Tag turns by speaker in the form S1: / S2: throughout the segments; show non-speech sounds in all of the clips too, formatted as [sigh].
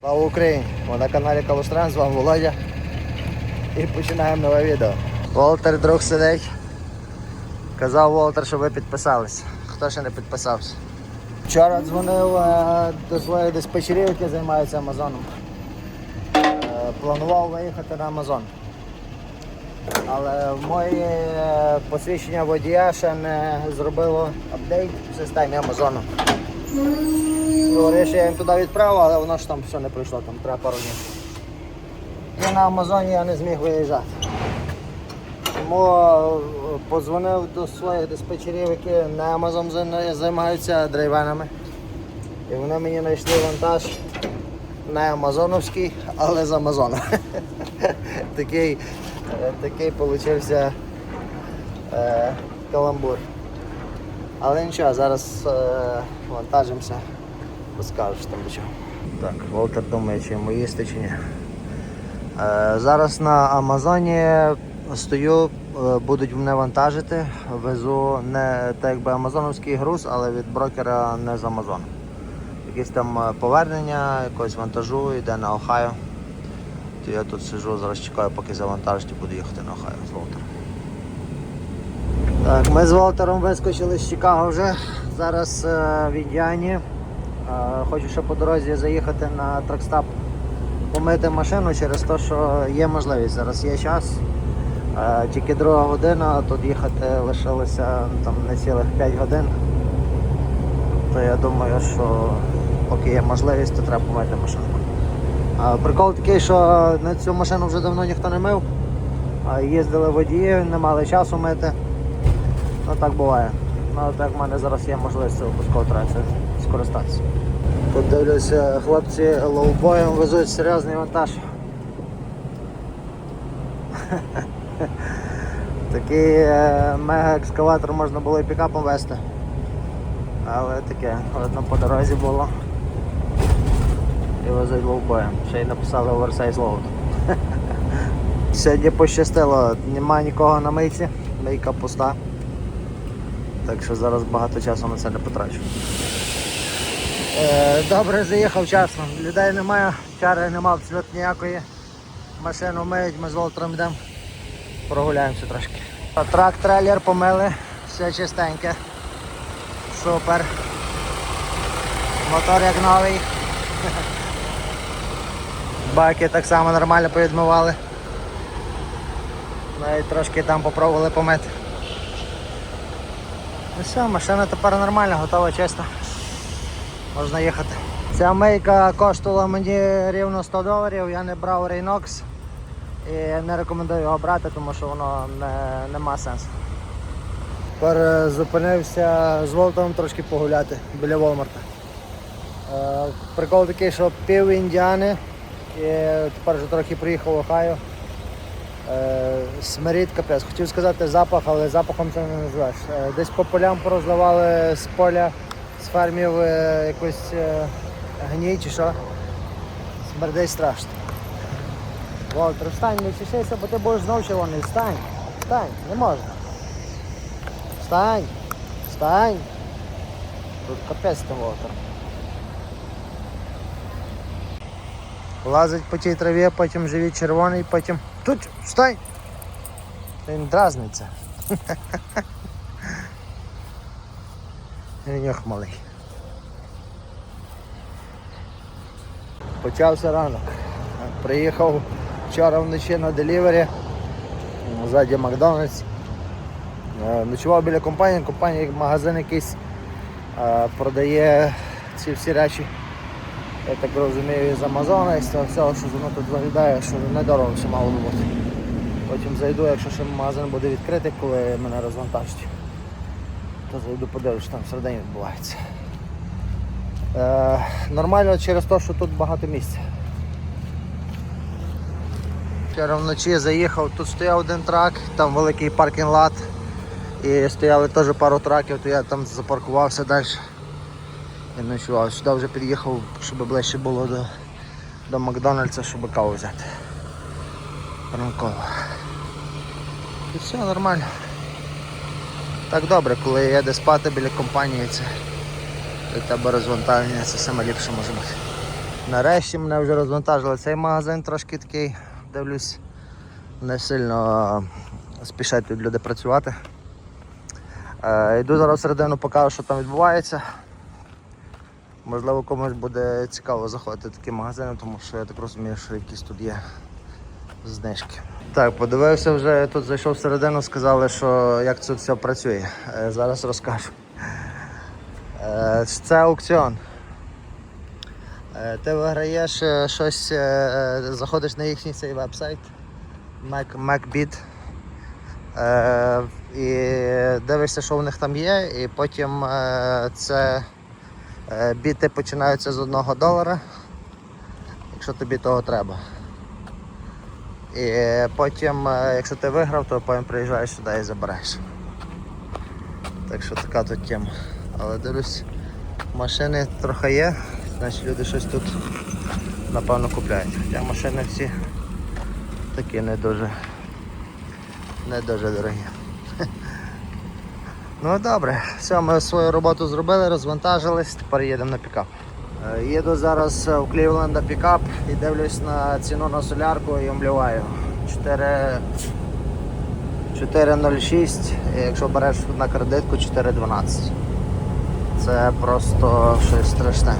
S1: Слава Україні! Ви на каналі Калустран, з вами Володя. І починаємо нове відео. Волтер друг сидить. Казав Волтер, щоб ви підписались. Хто ще не підписався? Вчора дзвонив е, до своїх диспетчерів, які займаються Амазоном. Е, планував виїхати на Амазон. Але моє е, посвідчення водія ще не зробило апдейт в системі Амазону. Говориш, я їм туди відправив, але воно ж там все не пройшло, там треба пару днів. І на Амазоні я не зміг виїжджати. Тому е, подзвонив до своїх диспетчерів, які на Амазон займаються драйвенами. І вони мені знайшли вантаж не Амазоновський, але з Амазона. [laughs] такий, е, такий получився е, каламбур. Але нічого, зараз е, вантажимося, що там до чого. Так, Волтер думає, чи йому їсти чи ні. Е, зараз на Амазоні стою, е, будуть мене вантажити. Везу не так якби амазоновський груз, але від брокера не з Амазону. Якесь там е, повернення, якогось вантажу йде на Охайо. То я тут сижу, зараз чекаю, поки завантажать і буду їхати на Охайо з Волтером. Так, ми з Волтером вискочили з Чикаго вже. Зараз е, в Індіані. Хочу ще по дорозі заїхати на тракстап, помити машину через те, що є можливість. Зараз є час. Тільки друга година, а тут їхати лишилося там не цілих 5 годин. То я думаю, що поки є можливість, то треба помити машину. Прикол такий, що на цю машину вже давно ніхто не мив. Їздили водії, не мали часу мити. Ну так буває. Ну так в мене зараз є можливість треба це скористатися. Тут хлопці лоубоєм везуть серйозний вантаж. [laughs] Такий е, мега-екскаватор можна було і пікапом вести. Але таке, видно по дорозі було. І везуть лоубоєм. Ще й написали оверсайз лоуд. [laughs] Сьогодні пощастило, немає нікого на мийці, мийка пуста. Так що зараз багато часу на це не потрачу. Е, добре, заїхав вчасно. Людей немає, чари немає абсолютно ніякої. Машину миють, ми з Волтером йдемо. Прогуляємося трошки. Трак, трейлер помили, все чистеньке. Супер. Мотор як новий. [laughs] Баки так само нормально повідмивали. Навіть трошки там попробували помити. Ну все, машина тепер нормальна, готова, чиста. Можна їхати. Ця мийка коштувала мені рівно 100 доларів, я не брав Reynox і не рекомендую його брати, тому що воно не, нема сенсу. Тепер е, зупинився з Волтом трошки погуляти біля Волмарта. Е, Прикол такий, що пів Індіани і тепер вже трохи приїхав в Ohio. Е, Смирід капець. Хотів сказати запах, але запахом це не називаєш. Десь по полям порозливали з поля, з фермів е, якусь е, гній чи що. Смердить страшно. Волтер, встань, не чешися, бо ти будеш знов червоний. Встань, встань, не можна. Встань, встань. Тут капець там Волтер. Лазить по тій траві, потім живіт червоний, потім тут встань. Він дразниться. [laughs] Він малий. Почався ранок. Приїхав вчора вночі на делівері. Ззаді Макдональдс. Е, Ночував біля компанії, компанія магазин якийсь е, продає ці всі речі. Я так розумію, з Амазона і з цього всього, що воно тут виглядає, що недорого все мало бути. Потім зайду, якщо ще магазин буде відкритий, коли мене розвантажать, то зайду подивлюсь, що там всередині відбувається. Е, нормально через те, що тут багато місця. Вчора вночі заїхав, тут стояв один трак, там великий паркінг-лад. І стояли теж пару траків, то я там запаркувався далі. І ночував. Сюди вже під'їхав, щоб ближче було до, до Макдональдса, щоб каву взяти. Ранково. І все нормально. Так добре, коли є де спати біля компанії, це для тебе розвантаження, це саме ліпше може бути. Нарешті мене вже розвантажили цей магазин трошки такий, дивлюсь, не сильно спішать тут люди працювати. Е, йду зараз всередину, покажу, що там відбувається. Можливо, комусь буде цікаво заходити в такі магазини, тому що я так розумію, що якісь тут є знижки. Так, подивився вже, тут зайшов всередину, сказали, що як це все працює. Е, Зараз розкажу. Е, Це аукціон. Е, Ти виграєш щось, заходиш на їхній цей веб-сайт Mac, MacBid і дивишся, що в них там є, і потім це біти починаються з одного долара, якщо тобі того треба. І потім, е, якщо ти виграв, то потім приїжджаєш сюди і забереш. Так що така тут тема. Але дивлюсь, машини трохи є, значить люди щось тут напевно купляють. Хоча машини всі такі не дуже не дуже дорогі. [laughs] Ну добре, все, ми свою роботу зробили, розвантажились, тепер їдемо на пікап. Е, Їду зараз в Клівленда пікап і дивлюсь на ціну на солярку і омлюваю. 4 4,06, якщо береш на кредитку 4,12. Це просто щось страшне.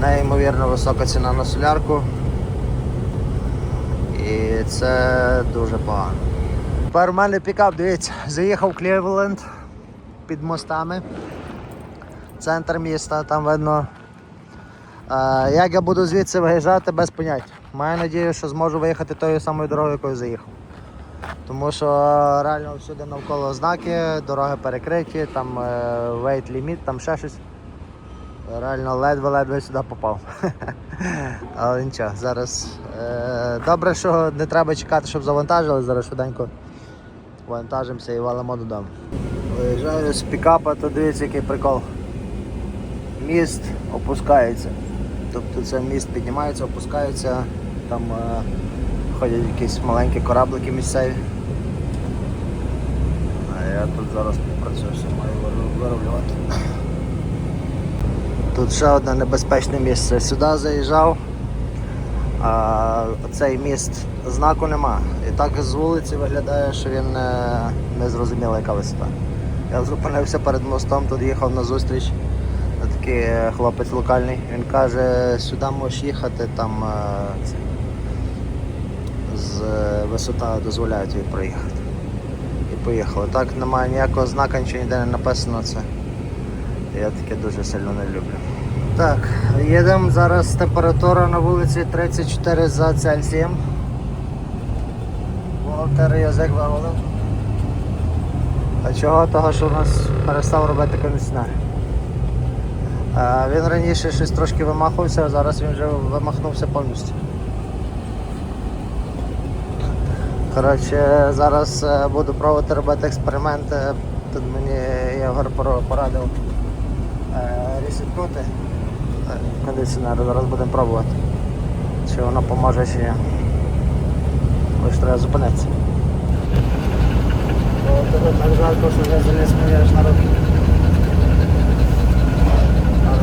S1: Неймовірно висока ціна на солярку. І це дуже погано. Тепер у мене пікап, дивіться, заїхав в Клівленд під мостами. Центр міста, там видно. Е, як я буду звідси виїжджати без поняття. Маю надію, що зможу виїхати тою самою дорогою, якою заїхав. Тому що реально всюди навколо знаки, дороги перекриті, там weight limit, там ще щось. Реально ледве-ледве сюди попав. [laughs] Але нічого, зараз е, добре, що не треба чекати, щоб завантажили, зараз швиденько вантажимося і валимо додому. Виїжджаю з пікапа, то дивіться, який прикол. Міст опускається. Тобто це міст піднімається, опускається, там е, ходять якісь маленькі кораблики місцеві. А я тут зараз працюю, все маю вироблювати. Тут ще одне небезпечне місце. Сюди заїжджав, а цей міст знаку нема. І так з вулиці виглядає, що він не, не зрозуміла, яка висота. Я зупинився перед мостом, тут їхав на зустріч. Такий хлопець локальний. Він каже, сюди можеш їхати, там е, з е, висота дозволяє тобі проїхати. І поїхали. Так немає ніякого знака, нічого ніде не написано це. Я таке дуже сильно не люблю. Так, їдемо. Зараз температура на вулиці 34 за Цельсієм. Волтер язик вивалив. А чого? Того, що у нас перестав робити кондиціонер. Е, Він раніше щось трошки вимахувався, а зараз він вже вимахнувся повністю. Коротше, зараз е, буду пробувати робити експерименти. Тут мені Єгор порадив е, ресетнути е, кондиціонер. Зараз будемо пробувати. Чи воно поможе чи ні. Лише треба зупинитися. Так жарко, що вже заліз мені аж на руки. А Руслан з ним просто йду на вулицю поля.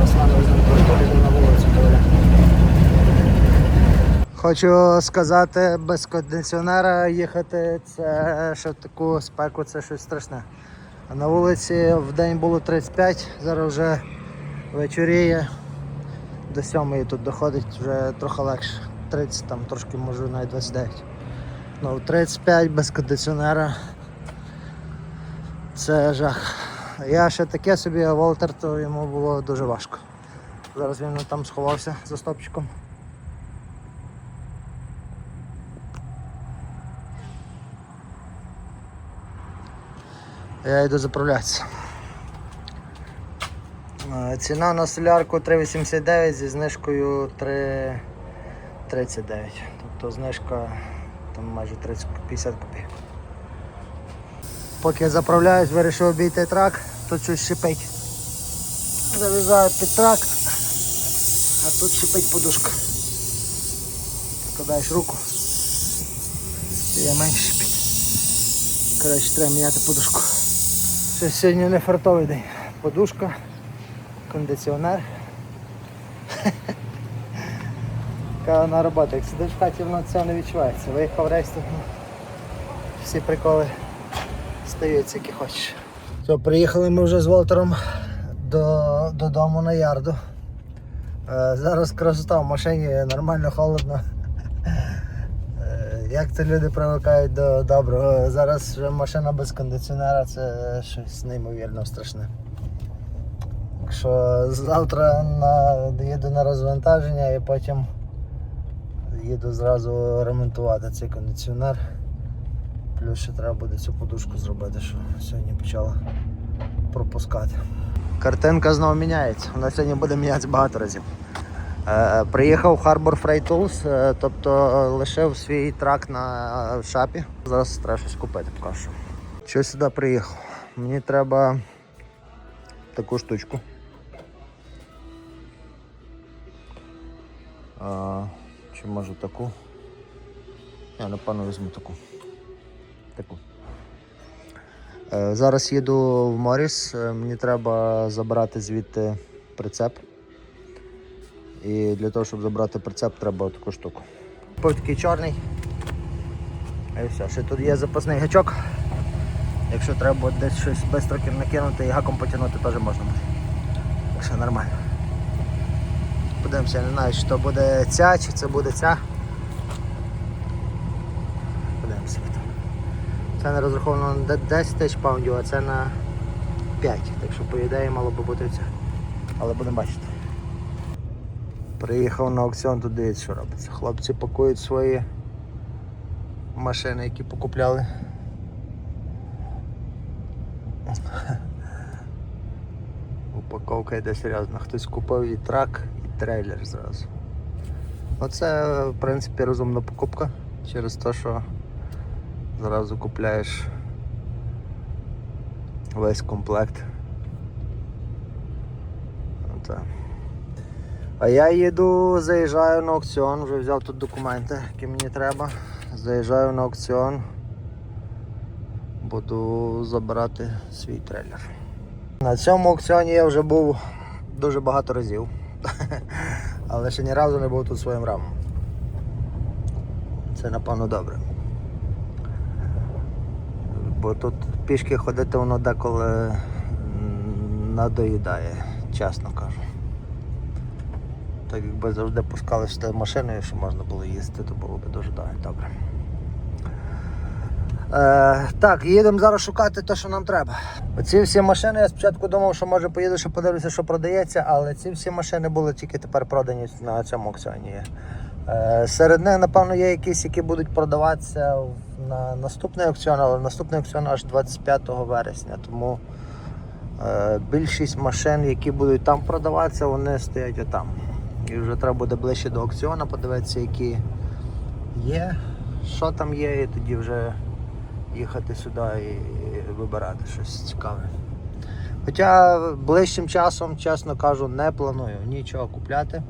S1: Хочу сказати, без кондиціонера їхати це ще таку спеку це щось страшне. А на вулиці в день було 35, зараз вже вечоріє. До 7 тут доходить вже трохи легше. 30 там трошки може навіть 29. Ну 35 без кондиціонера. Це жах. Я ще таке собі, а Волтер, то йому було дуже важко. Зараз він там сховався за стопчиком. Я йду заправлятися. Е, Ціна на солярку 3,89 зі знижкою 3,39. Тобто знижка там майже 30, 50 копійок. Поки я заправляюсь, вирішив обійти трак, тут щось шипить. Залізаю під трак, а тут шипить подушка. Вкладаєш руку. Я менше шипить. Коротше, треба міняти подушку. Щось сьогодні не фартовий день. Подушка, кондиціонер [laughs] вона робота. Як сидиш в хаті, воно це не відчувається. Виїхав рейс, всі приколи стаються, які хочеш. Все, приїхали ми вже з Волтером до, додому на ярду. Е, зараз красота в машині, нормально холодно. Е, Як це люди привикають до доброго. Зараз вже машина без кондиціонера це щось неймовірно страшне. Так що завтра на, їду на розвантаження і потім їду зразу ремонтувати цей кондиціонер. Плюс ще треба буде цю подушку зробити, що сьогодні почала пропускати. Картинка знову міняється. Вона сьогодні буде мінятися багато разів. Е, приїхав в Harbor Freight Tools, е, тобто е, лишив свій трак на шапі. Зараз треба щось купити поки що. Сюди приїхав? Мені треба таку штучку. Чи може таку? Я напевно візьму таку. Таку. Е, Зараз їду в Моріс, е, мені треба забрати звідти прицеп. І для того, щоб забрати прицеп, треба таку штуку. Купив такий чорний. І все, ще тут є запасний гачок. Якщо треба десь щось швидко накинути і гаком потягнути, теж можна буде. Так що нормально. Подивимося, не знаю, то буде ця, чи це буде ця. Подивимося. як там. Це не розраховано на 10 тисяч паундів, а це на 5. Так що по ідеї мало би бути це. Але будемо бачити. Приїхав на аукціон, тут дивіться, що робиться. Хлопці пакують свої машини, які покупляли. Упаковка йде серйозно. Хтось купив і трак, і трейлер зразу. Оце, в принципі, розумна покупка через те, що зразу купляєш весь комплект. Оце. А я їду, заїжджаю на аукціон, вже взяв тут документи, які мені треба. Заїжджаю на аукціон. Буду забирати свій трейлер. На цьому аукціоні я вже був дуже багато разів, [laughs] але ще ні разу не був тут своїм рамом. Це напевно добре. Бо тут пішки ходити воно деколи надоїдає, чесно кажу. Так якби завжди пускали сюди машиною, що можна було їздити, то було б дуже добре. Е, так, їдемо зараз шукати те, що нам треба. Оці всі машини, я спочатку думав, що може поїду, ще подивлюся, що продається, але ці всі машини були тільки тепер продані на цьому аукціоні. Е, серед них, напевно, є якісь, які будуть продаватися на наступний аукціон, але наступний аукціон аж 25 вересня. Тому е, більшість машин, які будуть там продаватися, вони стоять отам. І вже треба буде ближче до аукціону подивитися, які є, що там є, і тоді вже їхати сюди і вибирати щось цікаве. Хоча ближчим часом, чесно кажу, не планую нічого купляти.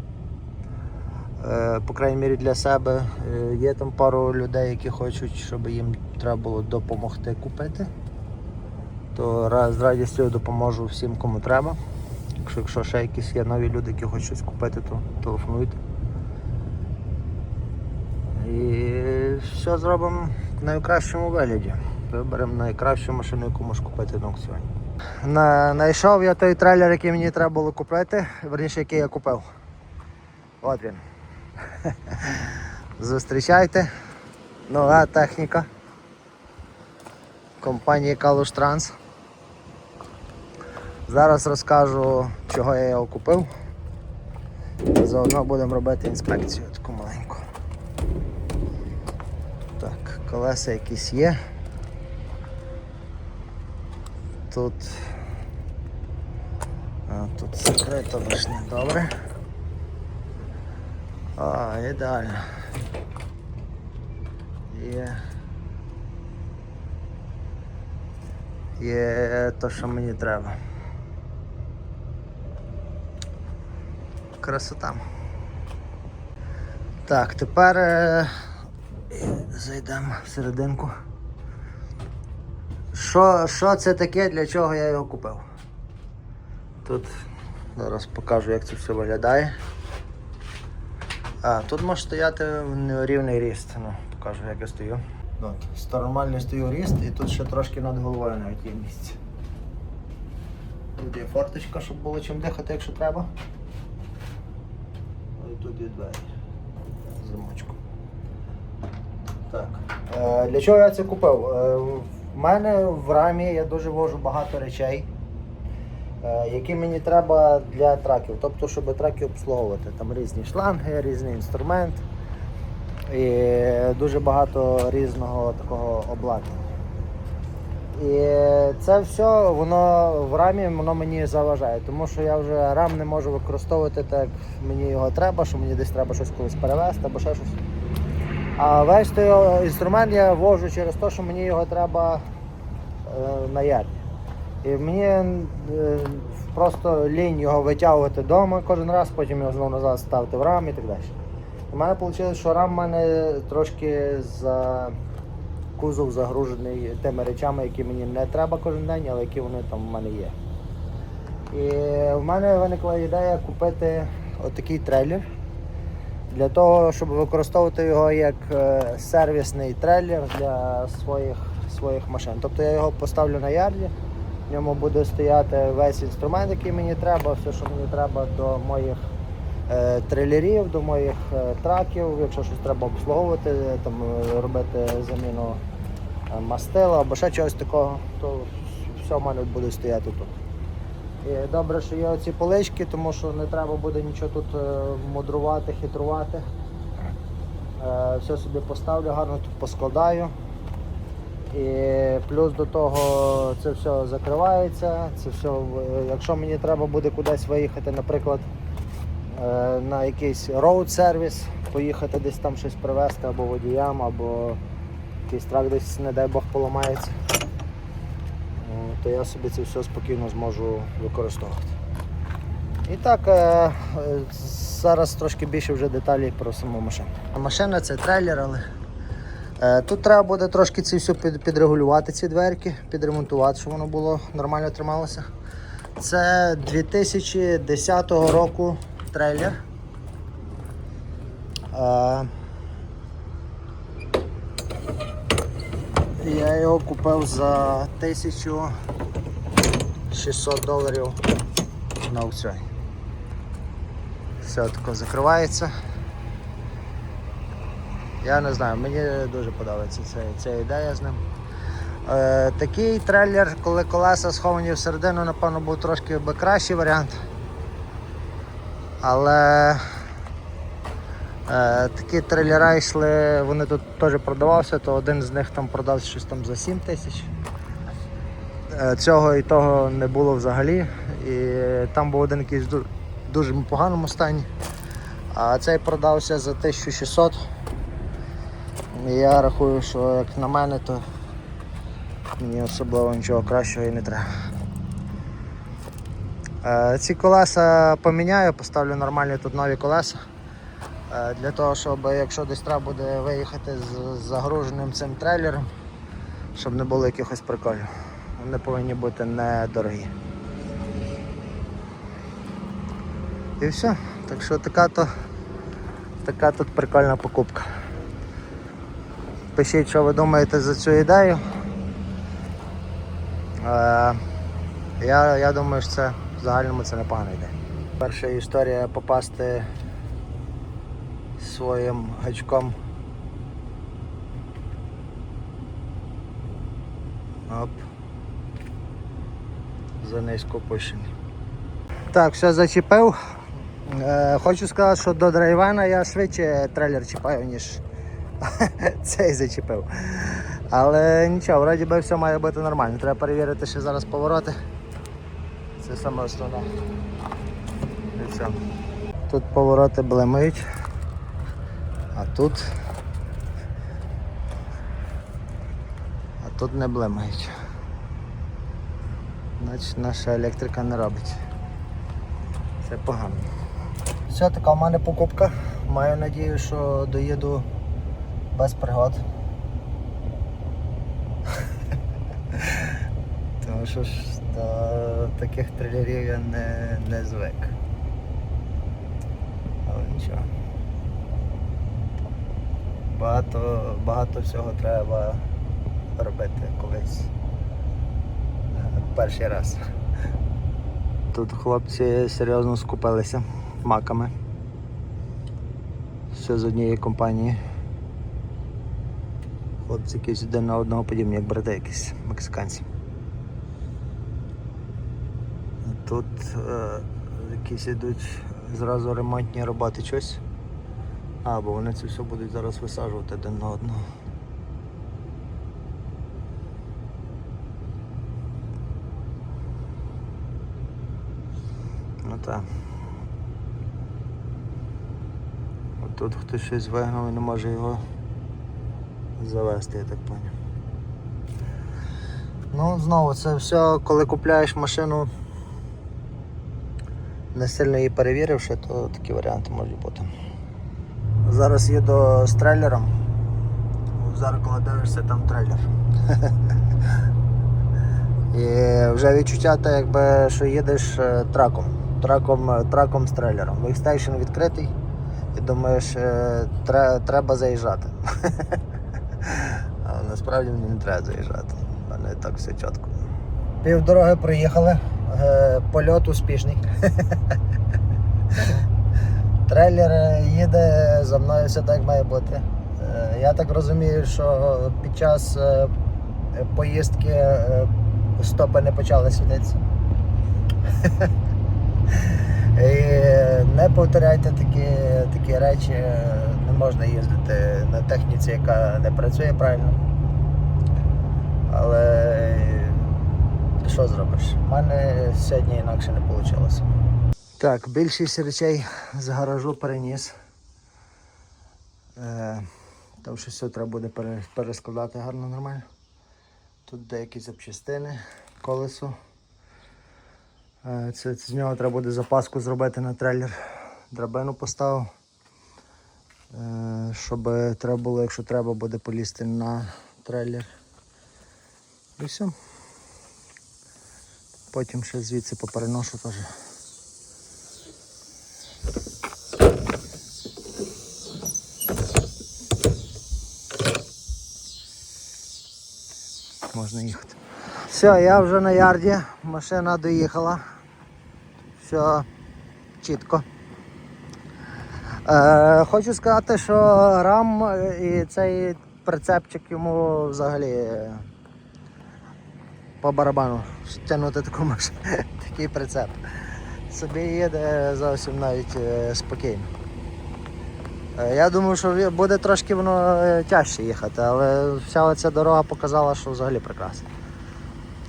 S1: Е, По крайній мірі для себе. Е, Є там пару людей, які хочуть, щоб їм треба було допомогти купити. То раз з радістю допоможу всім, кому треба. Якщо, якщо ще якісь є нові люди, які хочуть щось купити, то телефонуйте. І все зробимо в найкращому вигляді. Виберемо найкращу машину, яку можеш купити на аукціоні. На, знайшов я той трейлер, який мені треба було купити, верніше, який я купив. От він. [laughs] Зустрічайте. Нова техніка. Компанії Калуш Транс. Зараз розкажу, чого я його купив. Заодно будемо робити інспекцію таку маленьку. Так, колеса якісь є. Тут. А, тут закрито лиш не добре. А, ідеально. Є. Є те, що мені треба. Красота. Так, тепер е, зайдемо всерединку. Що, що це таке, для чого я його купив? Тут зараз покажу, як це все виглядає. А, тут може стояти рівний ріст. Ну, покажу, як я стою. От, нормальний стою ріст і тут ще трошки над головою навіть є місце. Тут є форточка, щоб було чим дихати, якщо треба. Ну і тут є двері. Замочку. Так. Е, для чого я це купив? Е, в мене в рамі я дуже вожу багато речей, які мені треба для траків. Тобто, щоб траки обслуговувати. Там різні шланги, різний інструмент і дуже багато різного такого обладнання. І це все воно в рамі воно мені заважає, тому що я вже рам не можу використовувати так, як мені його треба, що мені десь треба щось колись перевезти або ще щось. А весь той інструмент я вожу через те, що мені його треба е, на ярді. І мені е, просто лінь його витягувати вдома кожен раз, потім його знову назад ставити в рам і так далі. У мене вийшло, що рам в мене трошки за кузов загружений тими речами, які мені не треба кожен день, але які вони там в мене є. І в мене виникла ідея купити отакий трейлер для того, щоб використовувати його як е, сервісний трейлер для своїх, своїх машин. Тобто я його поставлю на ярді, в ньому буде стояти весь інструмент, який мені треба, все, що мені треба до моїх е, трейлерів, до моїх е, траків, якщо щось треба обслуговувати, там, е, робити заміну е, мастила або ще чогось такого, то все в мене буде стояти тут. І добре, що є оці полички, тому що не треба буде нічого тут е, мудрувати, хитрувати. Е, Все собі поставлю, гарно тут поскладаю. І плюс до того це все закривається. Це все, якщо мені треба буде кудись виїхати, наприклад, е, на якийсь роуд сервіс, поїхати десь там щось привезти або водіям, або якийсь трак десь, не дай Бог, поламається, то я собі це все спокійно зможу використовувати. І так, е, е, зараз трошки більше вже деталей про саму машину. Машина це трейлер, але е, тут треба буде трошки це все підрегулювати, ці дверки, підремонтувати, щоб воно було нормально трималося. Це 2010 року трейлер. Е, я його купив за 1600 доларів на аукціоні. Все тако закривається. Я не знаю, мені дуже подобається ця, ця ідея з ним. Е, такий трейлер, коли колеса сховані всередину, напевно, був трошки би кращий варіант. Але е, такі трейлера йшли, вони тут теж продавалися, то один з них там продався щось там за 7 тисяч. Е, Цього і того не було взагалі. І там був один якийсь в дуже поганому стані. А цей продався за 1600. Я рахую, що як на мене, то мені особливо нічого кращого і не треба. Е, Ці колеса поміняю, поставлю нормальні тут нові колеса. Е, Для того, щоб якщо десь треба буде виїхати з загруженим цим трейлером, щоб не було якихось приколів. Вони повинні бути недорогі. І все. Так що така то така тут прикольна покупка. Пишіть, що ви думаєте за цю ідею. Е, я, я думаю, що це в загальному це непогана ідея. Перша історія попасти своїм гачком. Оп. За низько опущений. Так, все зачепив. Е, хочу сказати, що до драйвена я швидше трейлер чіпаю, ніж [laughs] цей зачепив. Але нічого, вроді би все має бути нормально. Треба перевірити ще зараз повороти. Це саме основне. І все. Тут повороти блимають. А тут. А тут не блимають. Значить наша електрика не робить. Це погано. Все, така в мене покупка. Маю надію, що доїду без пригод. Тому що ж до таких трилерів я не, не звик. Але нічого. Багато, багато всього треба робити колись. Перший раз. Тут хлопці серйозно скупилися маками. Все з однієї компанії. Хлопці якісь один на одного подібні, як брати якісь мексиканці. Тут е, якісь йдуть зразу ремонтні роботи щось. А, бо вони це все будуть зараз висаджувати один на одного. Ну так. Тут хтось щось вигнав і не може його завести, я так поняв. Ну, знову це все, коли купляєш машину, не сильно її перевіривши, то такі варіанти можуть бути. Зараз їду з трейлером. В зеркало дивишся, там трейлер. І вже відчуття, так якби, що їдеш е, траком. Траком, е, траком з трейлером. Вейкстейшн відкритий і думаєш, е, треба заїжджати. [laughs] Насправді мені не треба заїжджати. У мене так все чітко. Пів дороги проїхали. Е, Польот успішний. [laughs] Трейлер їде за мною все так має бути. Е, Я так розумію, що під час е, поїздки стопи не почали світитися. [laughs] І не повторяйте такі, такі речі, не можна їздити на техніці, яка не працює правильно. Але е, що зробиш? У мене сьогодні інакше не вийшло. Так, більшість речей з гаражу переніс. Е, там що все треба буде перескладати гарно нормально. Тут деякі запчастини, колесо. Е, Це, з нього треба буде запаску зробити на трейлер. Драбину поставив. Е, Щоб треба було, якщо треба, буде полізти на трейлер. І все. Потім ще звідси попереношу теж. Можна їхати. Все, я вже на ярді, машина доїхала. Все чітко. Е, хочу сказати, що рам і цей прицепчик йому взагалі по барабану тягнути таку машину, такий прицеп. Собі їде зовсім навіть е, спокійно. Е, Я думаю, що буде трошки воно е, тяжче їхати, але вся ця дорога показала, що взагалі прекрасно.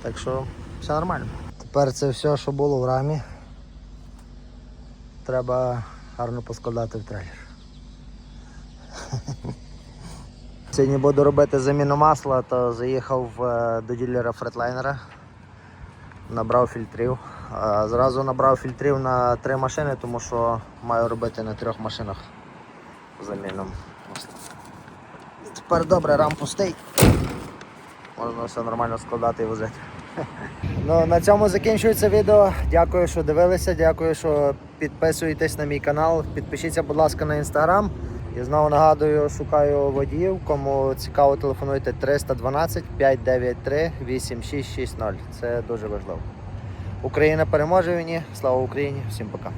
S1: Так що все нормально. Тепер це все, що було в рамі, треба гарно поскладати в трейлер. [laughs] Сьогодні буду робити заміну масла, то заїхав е, до ділера фретлайнера, набрав фільтрів. Е, Зразу набрав фільтрів на три машини, тому що маю робити на трьох машинах заміну масла. Тепер добре, рам пустий. Можна все нормально складати і возити. [laughs] Ну, на цьому закінчується відео. Дякую, що дивилися. Дякую, що підписуєтесь на мій канал. Підпишіться, будь ласка, на інстаграм. І знову нагадую, шукаю водіїв. Кому цікаво, телефонуйте 312 593 8660. Це дуже важливо. Україна переможе війні. Слава Україні! Всім пока.